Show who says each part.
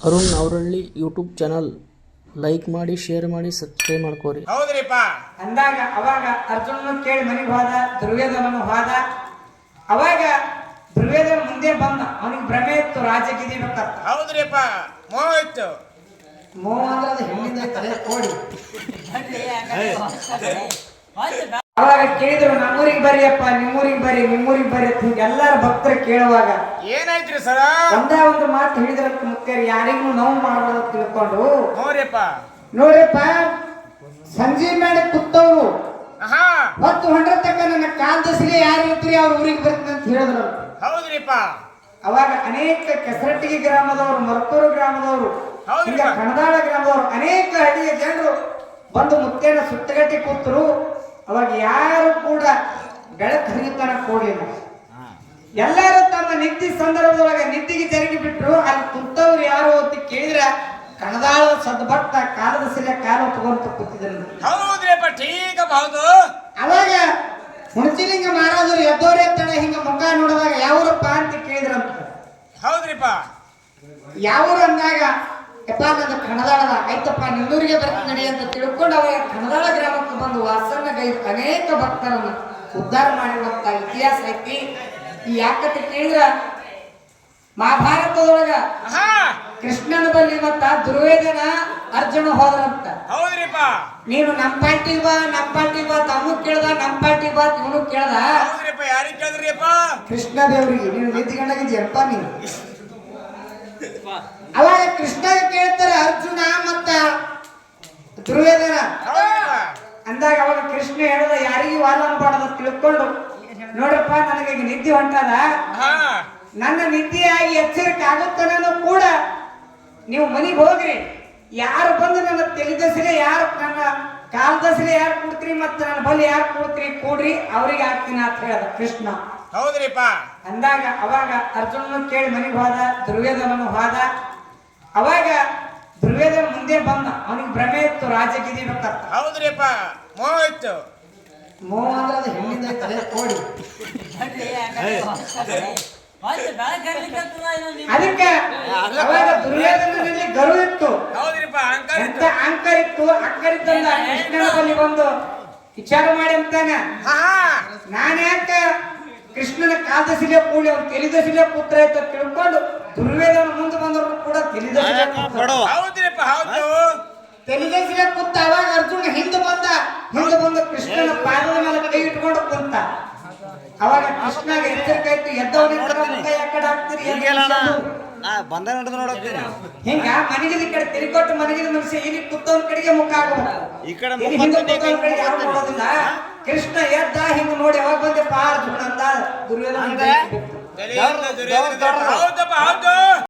Speaker 1: Arun Avaralli YouTube channel like ಮಾಡಿ share ಮಾಡಿ subscribe ಮಾಡ್ಕೋರಿ
Speaker 2: ಹೌದ್ರಿಪ್ಪ
Speaker 3: ಅಂದಾಗ ಅವಾಗ ಅರ್ಜುನನು ಕೇಳಿ ಮನೆಗೆ ಹೋದ ದುರ್ವೇದನನು ಹೋದ ಅವಾಗ ದುರ್ವೇದನ ಮುಂದೆ ಬಂದ ಅವನಿಗೆ ಭ್ರಮೆ ಇತ್ತು ರಾಜಕೀಯ ಗೆದಿಬೇಕಂತ
Speaker 2: ಹೌದ್ರಿಪ್ಪ ಮೋಹಿತ್ತು
Speaker 3: ಮೋಹ ಅಂದ್ರೆ ಅದು ಹೆಣ್ಣಿಂದ ತಲೆ ಕೋಡಿ ಅವಾಗ ಕೇಳಿದ್ರು ನಮ್ಮೂರಿಗೆ ಬರ್ರಿಯಪ್ಪ ನಿಮ್ಮೂರಿಗೆ ಬರ್ರಿ ನಿಮ್ಮೂರಿಗೆ ಬರ್ರಿ ಅಂತ ಹಿಂಗೆ ಎಲ್ಲಾರ ಭಕ್ತರು ಕೇಳುವಾಗ
Speaker 2: ಏನಾಯ್ತ್ರಿ ಸರ?
Speaker 3: ಒಂದೇ ಒಂದು ಮಾತು ಹೇಳಿದ್ರಂತ ಮುಖ್ಯರು ಯಾರಿಗೂ ನೋವು ಮಾಡಬಾರ್ದು ತಿಳ್ಕೊಂಡು
Speaker 2: ನೋಡ್ರಿಪ್ಪ
Speaker 3: ನೋಡ್ರಿಪ್ಪ ಸಂಜೆ ಮೇಲೆ
Speaker 2: ಕುತ್ತವ್ರು
Speaker 3: ಹೊತ್ತು ಹೊಂಡ್ರ ತಕ್ಕ ನನ್ನ ಕಾಲ್ದಸಲಿ ಯಾರು ಇರ್ತೀರಿ ಅವ್ರ ಊರಿಗೆ ಬರ್ತೀನಿ ಅಂತ ಹೇಳಿದ್ರು.
Speaker 2: ಹೌದ್ರಿಪ್ಪ.
Speaker 3: ಅವಾಗ ಅನೇಕ ಕೆಸರಟ್ಟಿಗೆ ಗ್ರಾಮದವರು ಮರಕೂರು ಗ್ರಾಮದವರು
Speaker 2: ಬಾ.
Speaker 3: ಕಣದಾಳ ಗ್ರಾಮದವರು ಅನೇಕ ಹಳ್ಳಿಯ ಜನರು ಬಂದು ಮುತ್ತೇನ ಸುತ್ತಗಟ್ಟಿ ಕೂತರು. ಅವಾಗ ಯಾರು ಕೂಡ ಬೆಳಕು ಹರಿಯುತ್ತಾನ ಕೋಡಿ ಎಲ್ಲರೂ ತಮ್ಮ ನಿದ್ದೆ ಸಂದರ್ಭದೊಳಗೆ ನಿದ್ದಿಗೆ ಜರುಗಿ ಬಿಟ್ಟರು ಅಲ್ಲಿ ಕುಂತವ್ರು ಯಾರು ಅಂತ ಕೇಳಿದ್ರೆ ಕಣದಾಳ ಸದ್ಭಕ್ತ ಕಾಲದ ಸಿಲೆ ಕಾಲ ತಗೊಂತ ಕೂತಿದ್ರು.
Speaker 2: ಹೌದ್ರಿಪ್ಪ ಠೀಕ ಹೌದು.
Speaker 3: ಅವಾಗ ಮಹಾರಾಜರು ಎದ್ದೋರೆ ತಡ ಹಿಂಗ ಮುಖ ನೋಡಿದಾಗ ಯಾವ್ರಪ್ಪ ಅಂತ ಕೇಳಿದ್ರಂತ.
Speaker 2: ಹೌದ್ರಿಪ್ಪ
Speaker 3: ಯಾವ್ರು ಅಂದಾಗ ಯಪ್ಪ ನನ್ನ ಕಣದಾಳದ ಆಯ್ತಪ್ಪ ನಿಲ್ಲೂರಿಗೆ ಬರ್ತೀನಿ ನಡಿ ಅಂತ ತಿಳ್ಕೊಂಡು ಅವಾಗ ಕಣದಾಳ ಗ್ರಾಮಕ್ಕೆ ಬಂದು ವಾಸನ ಗೈದು ಅನೇಕ ಭಕ್ತರನ್ನು ಉದ್ಧಾರ ಮಾಡಿರುವಂತ ಇತಿಹಾಸ ಐತಿ. ಈ ಯಾಕಂತ ಕೇಳಿದ್ರ ಮಹಾಭಾರತದೊಳಗ ಕೃಷ್ಣನ ಬಲ್ಲಿ ಮತ್ತ ದುರ್ವೇದನ ಅರ್ಜುನ ಹೋದ್ರಂತ. ನೀನು ನಮ್ಮ ಪಾಟಿ ಬಾ ನಮ್ಮ ಪಾಟಿ ಬಾ ತಮ್ಮ ಕೇಳ್ದ ನಮ್ಮ ಪಾಟಿ ಬಾ ಇವನು ಕೇಳ್ದ.
Speaker 2: ಹೌದ್ರಿಪ್ಪ ದೇವ್ರಿಗೆ ನೀನು
Speaker 3: ಕೃಷ್ಣ ದೇವರಿಗೆ ನೀನು ನಿಂತ್ಕೊಂಡಾಗಿದ್ಯಪ್ಪ ನೀನು. ಅವಾಗ ಕೃಷ್ಣ ಕೇಳ್ತಾರೆ ಅರ್ಜುನ ಮತ್ತ ದುರ್ವೇದನ ಅಂದಾಗ ಅವಾಗ ಕೃಷ್ಣ ಹೇಳಿದ ಯಾರಿಗೂ ವಾದ ಅನ್ಬಾರ್ದು ತಿಳ್ಕೊಂಡು ನೋಡ್ರಪ್ಪ ನನಗೆ ಈಗ ನಿದ್ದೆ ಹೊಂಟದ. ನನ್ನ ನಿದ್ದೆಯಾಗಿ ಎಚ್ಚರಿಕೆ ಆಗುತ್ತಾನೂ ಕೂಡ ನೀವು ಮನೆಗೆ ಹೋಗ್ರಿ. ಯಾರು ಬಂದು ನನ್ನ ತಿಳಿದಸಲೆ ಯಾರು ನನ್ನ ಕಾಲದಸಲೆ ಯಾರು ಕೊಡ್ತೀರಿ ಮತ್ತೆ ನನ್ನ ಬಲಿ ಯಾರು ಕೊಡ್ತೀರಿ ಕೂಡ್ರಿ ಅವ್ರಿಗೆ ಹಾಕ್ತೀನಿ ಅಂತ ಹೇಳ್ದ ಕೃಷ್ಣ.
Speaker 2: ಹೌದ್ರಿಪ್ಪ.
Speaker 3: ಅಂದಾಗ ಅವಾಗ ಅರ್ಜುನನು ಕೇಳಿ ಮನೆಗೆ ಹೋದ ದುರ್ವೇದನನು ಹೋದ. ಅವಾಗ ದುರ್ವೇದನ ಮುಂದೆ ಬಂದ. ಅವನಿಗೆ ಭ್ರಮೆ ಇತ್ತು ರಾಜ ಗೆದಿಬೇಕಂತ
Speaker 2: ಹೌದ್ರಿಪ್ಪ.
Speaker 3: ಅದು ಹೆಣ್ಣಿಂದ ತಲೆ ಕೋಡಿ ಅದಕ್ಕೆ ಅವಾಗ ಗರು ಇತ್ತು
Speaker 2: ಹೌದ್ರಿಪ್ಪ
Speaker 3: ಎಂತ ಅಂಕರ್ ಇತ್ತು? ಅಕ್ಕರ್ ಇತ್ತಂದ ಕೃಷ್ಣನ ಬಳಿ ಬಂದು ವಿಚಾರ ಮಾಡಿ ಅಂತಾನೆ.
Speaker 2: ಹಾ
Speaker 3: ನಾನು ಯಾಕ ಕೃಷ್ಣನ ಕಾದ ಶಿಲೆ ಕೂಡಿ ಅವ್ನು ತಿಳಿದ ಶಿಲೆ ಪುತ್ರ ಅಂತ ತಿಳ್ಕೊಂಡು ದುರ್ವೇದನ ಮುಂದೆ ಬಂದ್ರು ಕೂಡ ತಿಳಿದ ಶಿಲೆ ಪುತ್ರ.
Speaker 2: ಹೌದ್ರಿಪ್ಪ ಹೌದು.
Speaker 3: ತಿಳಿದ ಶಿಲೆ ಕುತ್ತ ಅವಾಗ ಅರ್ಜುನ ಹಿಂದೆ ಬಂದ ಹಿಂದೆ ಬಂದು ಕೃಷ್ಣನ ಪಾದದ ಮೇಲೆ ಕೈ ಇಟ್ಕೊಂಡು ಕುಂತ ಅವಾಗ ಕೃಷ್ಣಗೆ ಎಚ್ಚರಿಕೆ ಎದ್ದವನಿಂದ ಯಾಕಡೆ ಹಾಕ್ತೀರಿ.
Speaker 4: ನಾ ಬಂದ ನಡೆದು ನೋಡೋಗ್ತೀನಿ
Speaker 3: ಹಿಂಗ ಮನೆಗಿದ ಕಡೆ ತಿರುಕೊಟ್ಟು ಮನೆಗಿದ ಮನುಷ್ಯ ಇಲ್ಲಿ ಕಡೆಗೆ ಮುಖ
Speaker 4: ಈ ಕಡೆ
Speaker 3: ನೋಡೋದಿಲ್ಲ ಕೃಷ್ಣ ಎದ್ದ ಹಿಂಗ ನೋಡಿ ಯಾವಾಗ ಬಂದೆ ಪಾರ್ ಅಂತ ದುರ್ಯೋಧನ